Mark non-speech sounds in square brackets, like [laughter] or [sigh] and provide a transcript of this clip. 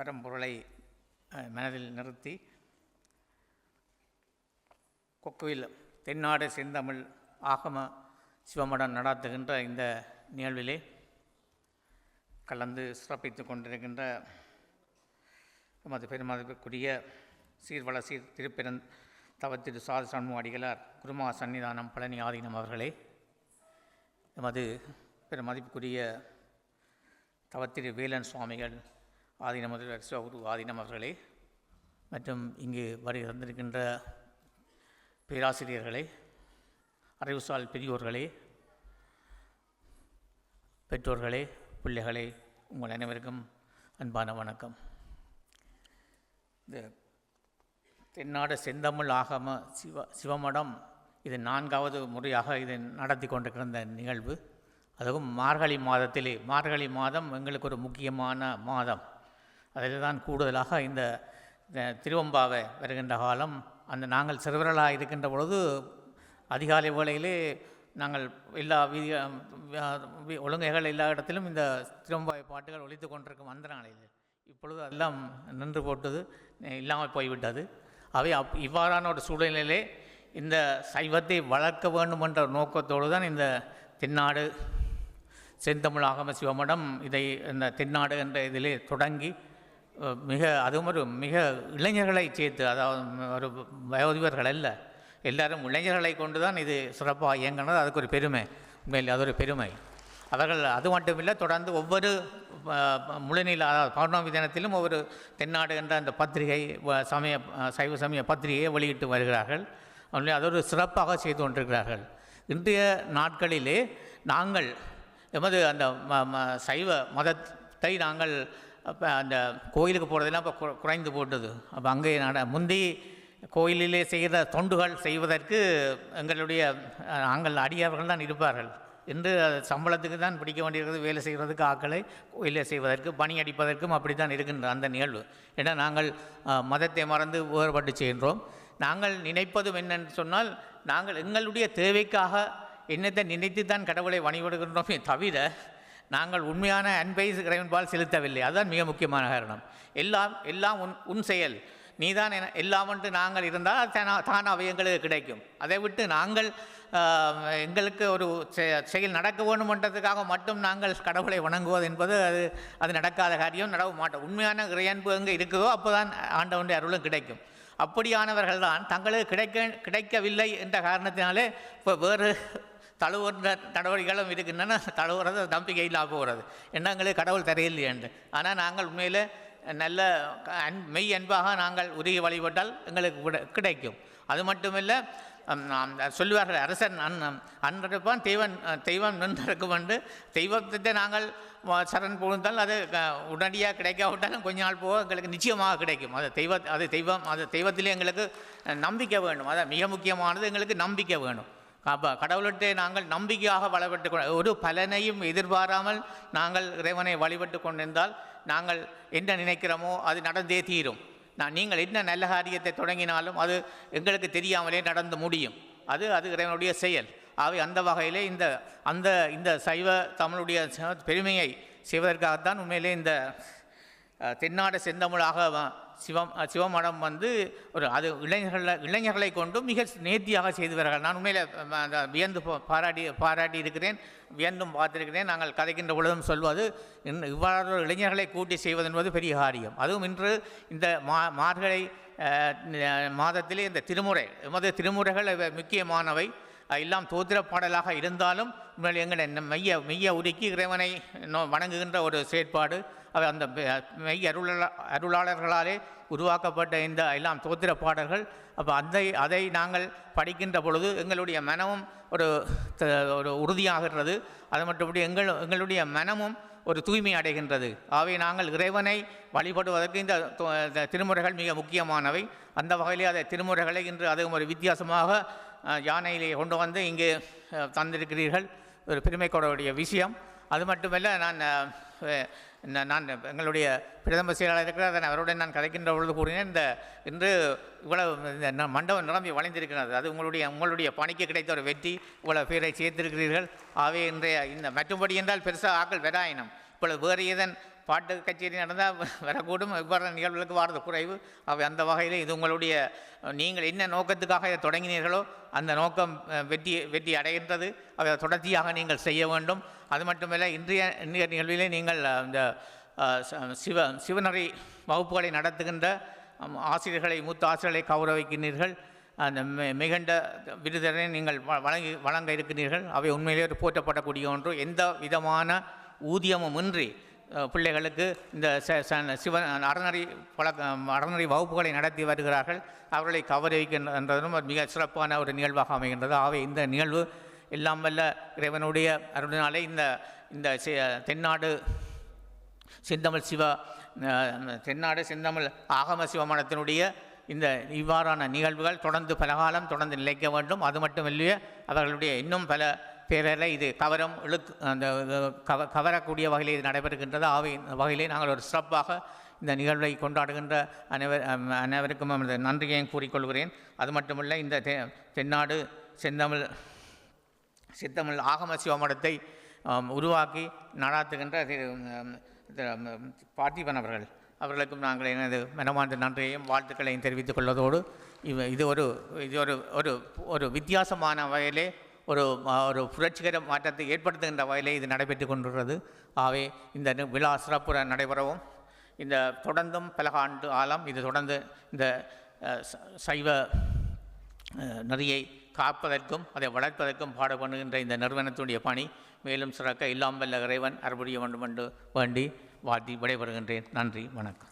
பரம்பொருளை மனதில் நிறுத்தி கொக்குவில் தென்னாடு செந்தமிழ் ஆகம சிவமடம் நடாத்துகின்ற இந்த நிகழ்விலே கலந்து சிறப்பித்து கொண்டிருக்கின்ற எமது பெருமதிப்புக்குரிய சீர்வள சீர் திருப்பெருந் தவத்திரு சாது சண்மு அடிகளார் குருமா சன்னிதானம் பழனி ஆதீனம் அவர்களே எமது பெருமதிப்புக்குரிய தவத்திரு வேலன் சுவாமிகள் ஆதீன முதல்வர் சிவகுரு ஆதீனம் அவர்களே மற்றும் இங்கு வருகை தந்திருக்கின்ற பேராசிரியர்களே அறிவுசால் பெரியோர்களே பெற்றோர்களே பிள்ளைகளே உங்கள் அனைவருக்கும் அன்பான வணக்கம். இந்த தென்னாடு செந்தமிழ் ஆகம சிவ சிவமடம் இது நான்காவது முறையாக இது நடத்தி கொண்டிருக்கிற நிகழ்வு. அதுவும் மார்கழி மாதத்திலே மார்கழி மாதம் எங்களுக்கு ஒரு முக்கியமான மாதம். அதில் தான் கூடுதலாக இந்த திருவம்பாவை வருகின்ற காலம் அந்த நாங்கள் சிறுவர்களாக இருக்கின்ற பொழுது அதிகாலை வேளையிலே நாங்கள் எல்லா வீதி ஒழுங்குகள் ஒழுங்கைகள் எல்லா இடத்திலும் இந்த திருவம்பாவை பாட்டுகள் ஒழித்து கொண்டிருக்கும் அந்த நாளில் இப்பொழுது எல்லாம் நின்று போட்டது இல்லாமல் போய்விட்டது. அவை அப் இவ்வாறான ஒரு சூழ்நிலையிலே இந்த சைவத்தை வளர்க்க வேண்டும் என்ற நோக்கத்தோடு தான் இந்த தென்னாடு செந்தமிழ் ஆகம சிவமடம் இதை இந்த தென்னாடு என்ற இதிலே தொடங்கி மிக அதுவும் ஒரு மிக இளைஞர்களை சேர்த்து அதாவது ஒரு வயோதிபர்கள் அல்ல. எல்லாரும் இளைஞர்களை கொண்டு தான் இது சிறப்பாக இயங்கினது. அதுக்கு ஒரு பெருமை. உண்மையில் அது ஒரு பெருமை. அவர்கள் அது மட்டுமில்லை தொடர்ந்து ஒவ்வொரு முழுநில அதாவது பௌர்ணமி தினத்திலும் ஒவ்வொரு தென்னாடு என்ற அந்த பத்திரிகை வ- சமய சைவ சமய பத்திரிகையை வெளியிட்டு வருகிறார்கள். உண்மையில் அது ஒரு சிறப்பாக செய்து கொண்டிருக்கிறார்கள். இன்றைய நாட்களிலே நாங்கள் எமது அந்த ம- சைவ மதத்தை நாங்கள் அப்போ அந்த கோயிலுக்கு போகிறதெல்லாம் இப்போ குறைந்து போட்டது. அப்போ அங்கே நட முந்தி கோயிலிலே செய்கிற தொண்டுகள் செய்வதற்கு எங்களுடைய நாங்கள் அடியார்கள் தான் இருப்பார்கள். என்று அது சம்பளத்துக்கு தான் பிடிக்க வேண்டியிருக்கிறது வேலை செய்கிறதுக்கு ஆக்களை கோயிலே செய்வதற்கு பணி அடிப்பதற்கும் அப்படி தான் இருக்கின்ற அந்த நிகழ்வு. ஏன்னா நாங்கள் மதத்தை மறந்து வேறுபட்டு செய்கின்றோம் நாங்கள் நினைப்பதும் என்னன்னு சொன்னால் நாங்கள் எங்களுடைய தேவைக்காக என்னத்தை நினைத்து தான் கடவுளை வழிபடுகின்றோமே தவிர நாங்கள் உண்மையான அன்பை இறைவன்பால் செலுத்தவில்லை. அதுதான் மிக முக்கியமான காரணம். எல்லாம் எல்லாம் உன் உன் செயல். நீதான் என எல்லாம் ஒன்று நாங்கள் இருந்தால் அது தானா தானாக எங்களுக்கு கிடைக்கும். அதை விட்டு நாங்கள் எங்களுக்கு ஒரு செ- செயல் நடக்க வேண்டுமென்றதுக்காக மட்டும் நாங்கள் கடவுளை வணங்குவது என்பது அது அது நடக்காத காரியம் நடக்க மாட்டோம். உண்மையான இறையன்பு எங்கே இருக்குதோ அப்போ தான் ஆண்டவனுடைய அருளும் கிடைக்கும். அப்படியானவர்கள் தான் தங்களுக்கு கிடைக்க கிடைக்கவில்லை என்ற காரணத்தினாலே இப்போ வேறு தழுவுற நடவடிக்கைகளும் இருக்கின்றன. தழுவுறது நம்பிக்கை இல்லாமல் போகிறது. என்னங்களே எங்களுக்கு கடவுள் தெரியலையே என்று. ஆனால் நாங்கள் உண்மையில் நல்ல அன் மெய் அன்பாக நாங்கள் உருகி வழிபட்டால் எங்களுக்கு கிடைக்கும். அது மட்டுமில்லை சொல்லுவார்கள் அரசன் அன் அன்றிருப்பான் தெய்வன் தெய்வம் நின்றிருக்கும் என்று. தெய்வத்தை நாங்கள் சரண் புகுந்தால் அது க- உடனடியாக கிடைக்காவிட்டாலும் கொஞ்ச நாள் போக எங்களுக்கு நிச்சயமாக கிடைக்கும். அது தெய்வ அது தெய்வம் அது தெய்வத்திலே எங்களுக்கு நம்பிக்கை வேண்டும். அது மிக முக்கியமானது எங்களுக்கு நம்பிக்கை வேணும். அப்போ கடவுள்கிட்ட நாங்கள் நம்பிக்கையாக வழிபட்டு கொண்டு ஒரு பலனையும் எதிர்பாராமல் நாங்கள் இறைவனை வழிபட்டு கொண்டிருந்தால் நாங்கள் என்ன நினைக்கிறோமோ அது நடந்தே தீரும். நான் நீங்கள் என்ன நல்ல காரியத்தை தொடங்கினாலும் அது எங்களுக்கு தெரியாமலே நடந்து முடியும். அது அது இறைவனுடைய செயல். ஆகவே அந்த வகையிலே இந்த அந்த இந்த சைவ தமிழுடைய பெருமையை செய்வதற்காகத்தான் உண்மையிலே இந்த தென்னாடு செந்தமிழாக சிவம் சிவமடம் வந்து ஒரு அது இளைஞர்களை இளைஞர்களை கொண்டு மிக நேர்த்தியாக செய்து வருகிறார். நான் உண்மையில் அந்த வியந்து பாராட்டி பாராட்டி இருக்கிறேன் வியந்தும் பார்த்திருக்கிறேன். நாங்கள் கதைக்கின்ற பொழுதும் சொல்வது இன்னும் இவ்வாறு இளைஞர்களை கூட்டி செய்வது என்பது பெரிய காரியம். அதுவும் இன்று இந்த மா மார்கழி மாதத்திலே இந்த திருமுறை எமது திருமுறைகள் முக்கியமானவை. எல்லாம் தோத்திர பாடலாக இருந்தாலும் உண்மையில் எங்களை மெய்ய மெய்ய உருக்கி இறைவனை நோ- வணங்குகின்ற ஒரு செயற்பாடு. அந்த மெய் அருளா அருளாளர்களாலே உருவாக்கப்பட்ட இந்த எல்லாம் தோத்திர பாடல்கள். அப்போ அதை அதை நாங்கள் படிக்கின்ற பொழுது எங்களுடைய மனமும் ஒரு த- ஒரு உறுதியாகிறது. அது மட்டும்படி எங்கள் எங்களுடைய மனமும் ஒரு தூய்மை அடைகின்றது. ஆகவே நாங்கள் இறைவனை வழிபடுவதற்கு இந்த திருமுறைகள் மிக முக்கியமானவை. அந்த வகையிலே அதை திருமுறைகளை இன்று அதுவும் ஒரு வித்தியாசமாக யானையிலே கொண்டு வந்து இங்கே தந்திருக்கிறீர்கள். ஒரு பெருமைக்கோடைய விஷயம். அது மட்டுமல்ல நான் நான் எங்களுடைய பிரதம செயலாளர் இருக்கிறார் அதன் அவருடன் நான் கதைக்கின்ற பொழுது கூறினேன் இந்த இன்று இவ்வளவு இந்த மண்டபம் நிரம்பி வளைந்திருக்கிறது. அது உங்களுடைய உங்களுடைய பணிக்கு கிடைத்த ஒரு வெற்றி இவ்வளவு பேரை சேர்த்திருக்கிறீர்கள். ஆகவே இன்றைய இந்த மற்றும்படி என்றால் பெருசாக ஆக்கள் வெராயினம் இப்பொழுது வேறு ஏதன் பாட்டு கச்சேரி நடந்தால் [laughs] வரக்கூடும் இவ்வாறு நிகழ்வுகளுக்கு வாரது குறைவு. அவை அந்த வகையில் இது உங்களுடைய நீங்கள் என்ன நோக்கத்துக்காக இதை தொடங்கினீர்களோ அந்த நோக்கம் வெற்றி வெற்றி அடைகின்றது. அதை தொடர்ச்சியாக நீங்கள் செய்ய வேண்டும். அது மட்டுமில்லை இன்றைய இன்றைய நிகழ்விலே நீங்கள் இந்த சிவ சிவநறை வகுப்புகளை நடத்துகின்ற ஆசிரியர்களை மூத்த ஆசிரியர்களை கௌரவிக்கின்றீர்கள். அந்த மி- மிகுந்த விருதனை நீங்கள் வ- வழங்கி வழங்க இருக்கிறீர்கள். அவை உண்மையிலே ஒரு போற்றப்படக்கூடிய ஒன்று. எந்த விதமான ஊதியமும் இன்றி பிள்ளைகளுக்கு இந்த ச- ச- சிவ அறநறி பழக்க அறநறி வகுப்புகளை நடத்தி வருகிறார்கள். அவர்களை கௌரவிக்கின்றதும் மிக சிறப்பான ஒரு நிகழ்வாக அமைகின்றது. ஆகவே இந்த நிகழ்வு எல்லாம் வல்ல இறைவனுடைய அருளினாலே இந்த இந்த தென்னாடு செந்தமிழ் சிவ தென்னாடு செந்தமிழ் ஆகம சிவமணத்தினுடைய இந்த இவ்வாறான நிகழ்வுகள் தொடர்ந்து பலகாலம் தொடர்ந்து நிலைக்க வேண்டும். அது மட்டுமில்லையே அவர்களுடைய இன்னும் பல பேரரை இது கவரம் இழுக்கு அந்த கவ கவரக்கூடிய வகையில் இது நடைபெறுகின்றது. ஆகவே வகையிலே நாங்கள் ஒரு சிறப்பாக இந்த நிகழ்வை கொண்டாடுகின்ற அனைவர் அனைவருக்கும் நன்றியையும் கூறிக்கொள்கிறேன். அது மட்டுமல்ல இந்த தெ தென்னாடு செந்தமிழ் சித்தமிழ் ஆகம சிவமடத்தை உருவாக்கி நடாத்துகின்ற பார்த்திபன் அவர்கள். அவர்களுக்கும் நாங்கள் எனது மனமார்ந்த நன்றியையும் வாழ்த்துக்களையும் தெரிவித்துக் கொள்வதோடு இவ இது ஒரு இது ஒரு ஒரு ஒரு வித்தியாசமான வகையிலே ஒரு ஒரு புரட்சிகர மாற்றத்தை ஏற்படுத்துகின்ற வகையிலே இது நடைபெற்று கொண்டிருக்கிறது. ஆகவே இந்த விழா சிறப்புற நடைபெறவும் இந்த தொடர்ந்தும் பல ஆண்டு ஆழம் இது தொடர்ந்து இந்த சைவ நதியை நெறியை காப்பதற்கும் அதை வளர்ப்பதற்கும் பாடுபடுகின்ற இந்த நிறுவனத்துடைய பணி மேலும் சிறக்க இல்லாமல் இறைவன் அறுபடிய வேண்டும் என்று வேண்டி வாழ்த்தி விடைபெறுகின்றேன். நன்றி வணக்கம்.